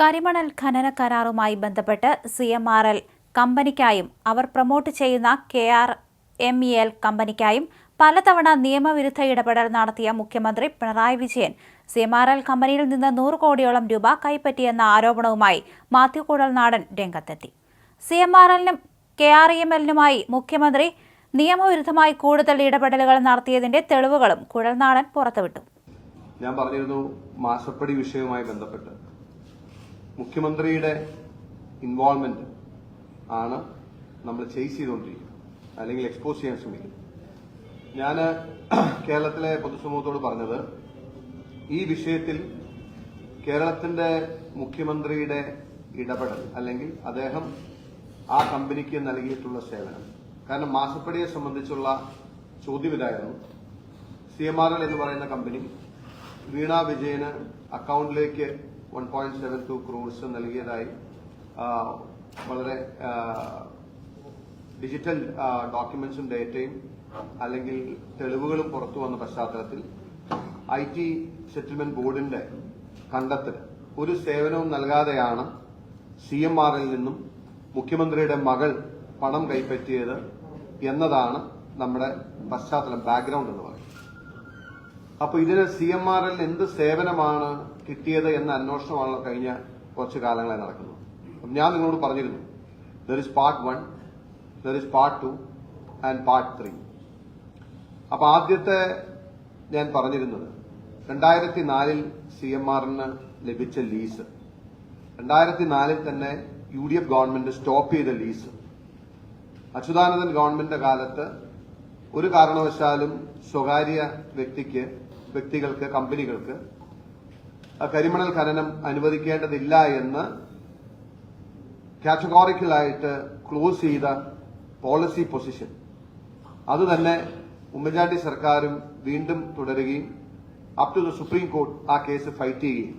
കരിമണൽ ഖനന കരാറുമായി ബന്ധപ്പെട്ട് സി എം ആർ എൽ കമ്പനിക്കായും അവർ പ്രൊമോട്ട് ചെയ്യുന്ന K R M E L കമ്പനിക്കായും പലതവണ നിയമവിരുദ്ധ ഇടപെടൽ നടത്തിയ മുഖ്യമന്ത്രി Pinarayi Vijayan C M R L കമ്പനിയിൽ നിന്ന് നൂറ് കോടിയോളം രൂപ കൈപ്പറ്റിയെന്ന ആരോപണവുമായി മാത്യു കുഴൽനാടൻ രംഗത്തെത്തി. സി എം ആർ എല്ലിനും കെ ആർ ഇ എം എല്ലിനുമായി മുഖ്യമന്ത്രി നിയമവിരുദ്ധമായി കൂടുതൽ ഇടപെടലുകൾ നടത്തിയതിന്റെ തെളിവുകളും കുഴൽനാടൻ പുറത്തുവിട്ടു. ഞാൻ പറഞ്ഞിരുന്നു മാസപ്പടി വിഷയവുമായി ബന്ധപ്പെട്ട്. മുഖ്യമന്ത്രിയുടെ ഇൻവോൾവ്മെന്റ് ആണ് നമ്മൾ ചേസ് ചെയ്തുകൊണ്ടിരിക്കുന്നത്. അല്ലെങ്കിൽ എക്സ്പോസ് ചെയ്യാൻ ശ്രമിക്കുന്നത്. ഞാൻ കേരളത്തിലെ പൊതുസമൂഹത്തോട് പറഞ്ഞത് ഈ വിഷയത്തിൽ കേരളത്തിന്റെ മുഖ്യമന്ത്രിയുടെ ഇടപെടൽ അല്ലെങ്കിൽ അദ്ദേഹം ആ കമ്പനിക്ക് നൽകിയിട്ടുള്ള സേവനം. കാരണം മാസപ്പടിയെ സംബന്ധിച്ചുള്ള ചോദ്യം ഇതായിരുന്നു. സി എം ആർ എൽ എന്ന് പറയുന്ന കമ്പനി വീണ വിജയന് അക്കൗണ്ടിലേക്ക് one point seven two crores നൽകിയതായി വളരെ ഡിജിറ്റൽ ഡോക്യുമെന്റ്സും ഡേറ്റയും അല്ലെങ്കിൽ തെളിവുകളും പുറത്തു വന്ന പശ്ചാത്തലത്തിൽ ഐ ടി സെറ്റിൽമെന്റ് ബോർഡിന്റെ കണ്ടെത്തൽ ഒരു സേവനവും നൽകാതെയാണ് സി എം ആറിൽ നിന്നും മുഖ്യമന്ത്രിയുടെ മകൾ പണം കൈപ്പറ്റിയത് എന്നതാണ് നമ്മുടെ പശ്ചാത്തലം ബാക്ക്ഗ്രൗണ്ട് എന്ന് പറയുന്നത്. അപ്പൊ ഇതിന് സി എം ആർ എൽ എന്ത് സേവനമാണ് കിട്ടിയത് എന്ന അന്വേഷണമാണല്ലോ കഴിഞ്ഞ കുറച്ച് കാലങ്ങളായി നടക്കുന്നത്. ഞാൻ നിങ്ങളോട് പറഞ്ഞിരുന്നു there is part one there is part two and part three അപ്പൊ ആദ്യത്തെ ഞാൻ പറഞ്ഞിരുന്നത് രണ്ടായിരത്തി നാലിൽ സി എം ആറിന് ലഭിച്ച ലീസ് രണ്ടായിരത്തി നാലിൽ തന്നെ U D F government stop ചെയ്ത ലീസ് അച്യുതാനന്ദൻ ഗവൺമെന്റിന്റെ കാലത്ത് ഒരു കാരണവശാലും സ്വകാര്യ വ്യക്തിക്ക് വ്യക്തികൾക്ക് കമ്പനികൾക്ക് കരിമണൽ ഖനനം അനുവദിക്കേണ്ടതില്ല എന്ന് കാറ്റഗോറിക്കലായിട്ട് ക്ലോസ് ചെയ്ത പോളിസി പൊസിഷൻ. അത് തന്നെ ഉമ്മൻചാണ്ടി സർക്കാരും വീണ്ടും തുടരുകയും up to the supreme court ആ കേസ് ഫൈറ്റ് ചെയ്യുകയും.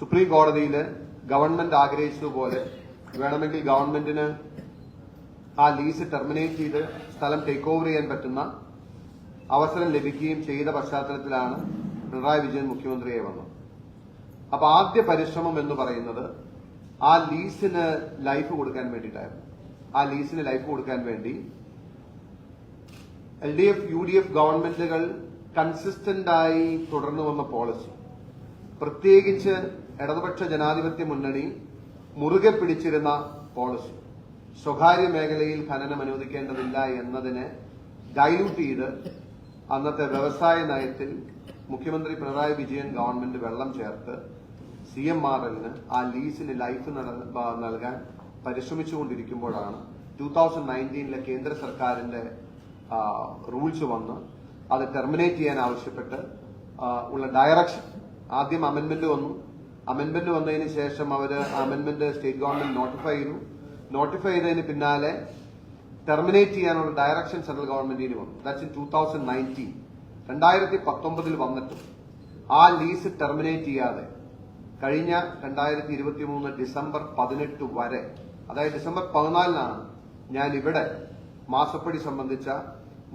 സുപ്രീം കോടതിയിൽ ഗവൺമെന്റ് ആഗ്രഹിച്ചതുപോലെ വേണമെങ്കിൽ ഗവൺമെന്റിന് ആ ലീസ് ടെർമിനേറ്റ് ചെയ്ത് സ്ഥലം ടേക്ക് ഓവർ ചെയ്യാൻ പറ്റുന്ന അവസരം ലഭിക്കുകയും ചെയ്ത പശ്ചാത്തലത്തിലാണ് പിണറായി വിജയൻ മുഖ്യമന്ത്രിയായി വന്നത്. അപ്പൊ ആദ്യ പരിശ്രമം എന്ന് പറയുന്നത് ആ ലീസിന് ലൈഫ് കൊടുക്കാൻ വേണ്ടിയിട്ടായിരുന്നു. ആ ലീസിന് ലൈഫ് കൊടുക്കാൻ വേണ്ടി L D F U D F ഗവൺമെന്റുകൾ കൺസിസ്റ്റന്റായി തുടർന്നു വന്ന പോളിസി. പ്രത്യേകിച്ച് ഇടതുപക്ഷ ജനാധിപത്യ മുന്നണി മുറുകെ പിടിച്ചിരുന്ന പോളിസി. സ്വകാര്യ മേഖലയിൽ ഖനനം അനുവദിക്കേണ്ടതില്ല എന്നതിനെ ഡൈല്യൂട്ട് ചെയ്ത് അന്നത്തെ വ്യവസായ നയത്തിൽ മുഖ്യമന്ത്രി പിണറായി വിജയൻ ഗവൺമെന്റ് വെള്ളം ചേർത്ത് സി എം ആർ എല്ലിന് ആ ലീസിന് ലൈഫ് നൽകാൻ പരിശ്രമിച്ചുകൊണ്ടിരിക്കുമ്പോഴാണ് ടൂ തൗസൻഡ് നയന്റീനിലെ കേന്ദ്ര സർക്കാരിന്റെ റൂൾസ് വന്ന് അത് ടെർമിനേറ്റ് ചെയ്യാൻ ആവശ്യപ്പെട്ട് ഉള്ള ഡയറക്ഷൻ. ആദ്യം അമെന്റ്മെന്റ് വന്നു. അമെന്റ്മെന്റ് വന്നതിന് ശേഷം അവർ അമെന്റ്മെന്റ് സ്റ്റേറ്റ് ഗവൺമെന്റ് നോട്ടിഫൈ ചെയ്തു. നോട്ടിഫൈ ചെയ്തതിന് പിന്നാലെ ടെർമിനേറ്റ് ചെയ്യാനുള്ള ഡയറക്ഷൻ സെൻട്രൽ ഗവൺമെന്റിന് വന്നു. That's in two thousand nineteen രണ്ടായിരത്തി പത്തൊമ്പതിൽ വന്നിട്ടും ആ ലീസ് ടെർമിനേറ്റ് ചെയ്യാതെ കഴിഞ്ഞ രണ്ടായിരത്തി ഇരുപത്തി മൂന്ന് ഡിസംബർ പതിനെട്ട് വരെ അതായത് ഡിസംബർ പതിനാലിനാണ് ഞാൻ ഇവിടെ മാസപ്പടി സംബന്ധിച്ച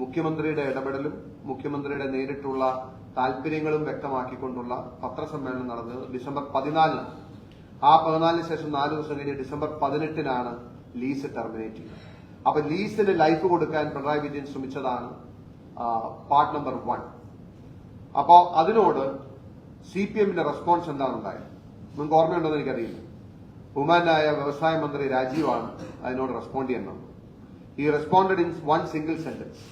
മുഖ്യമന്ത്രിയുടെ ഇടപെടലും മുഖ്യമന്ത്രിയുടെ നേരിട്ടുള്ള താല്പര്യങ്ങളും വ്യക്തമാക്കിക്കൊണ്ടുള്ള പത്രസമ്മേളനം നടന്നത് ഡിസംബർ പതിനാലിനാണ്. ആ പതിനാലിന് ശേഷം നാല് ദിവസം കഴിഞ്ഞ് ഡിസംബർ പതിനെട്ടിനാണ് ലീസ് ടെർമിനേറ്റ് ചെയ്തത് അപ്പൊ ലീസിന് ലൈഫ് കൊടുക്കാൻ പിണറായി വിജയൻ ശ്രമിച്ചതാണ് പാർട്ട് നമ്പർ വൺ അപ്പോ അതിനോട് സി പി എമ്മിന്റെ റെസ്പോൺസ് എന്താണ് ഉണ്ടായത്? നിങ്ങൾക്ക് ഓർമ്മയുണ്ടെന്ന് എനിക്കറിയില്ല. ബഹുമാനായ വ്യവസായ മന്ത്രി രാജീവാണ് അതിനോട് റെസ്പോണ്ട് ചെയ്യുന്നത്. ഈ responded in one single sentence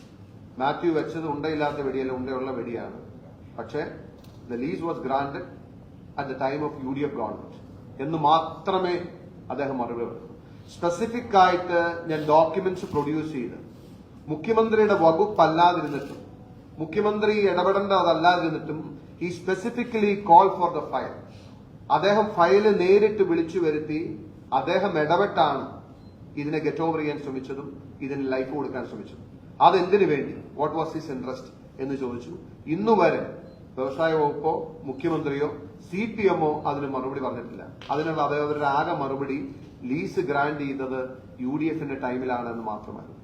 Mathew വെച്ചത് ഉണ്ടയില്ലാത്ത വെടിയല്ല ഉണ്ടയുള്ള വെടിയാണ്. പക്ഷേ the lease was granted at the time of U D F government എന്ന് മാത്രമേ അദ്ദേഹം മറുപടി പറഞ്ഞു സ്പെസിഫിക് ആയിട്ട് ഞാൻ ഡോക്യുമെന്റ്സ് പ്രൊഡ്യൂസ് ചെയ്ത്. മുഖ്യമന്ത്രിയുടെ വകുപ്പ് അല്ലാതിരുന്നിട്ടും മുഖ്യമന്ത്രി ഇടപെടേണ്ടതല്ലാതിരുന്നിട്ടും ഈ specifically call for the file അദ്ദേഹം ഫയൽ നേരിട്ട് വിളിച്ചു വരുത്തി അദ്ദേഹം ഇടപെട്ടാണ് ഇതിനെ ഗെറ്റ് ഓവർ ചെയ്യാൻ ശ്രമിച്ചതും ഇതിന് ലൈഫ് കൊടുക്കാൻ ശ്രമിച്ചതും. അതെന്തിനു വേണ്ടി? വാട്ട് വാസ് ഹിസ് ഇൻട്രസ്റ്റ് എന്ന് ചോദിച്ചു. ഇന്നുവരെ വ്യവസായ വകുപ്പോ മുഖ്യമന്ത്രിയോ സി പി എമ്മോ അതിന് മറുപടി പറഞ്ഞിട്ടില്ല. അതിനുള്ള അവരുടെ ആകെ മറുപടി ലീസ് ഗ്രാന്റ് ചെയ്തത് യു ഡി എഫിന്റെ ടൈമിലാണെന്ന് മാത്രമായിരുന്നു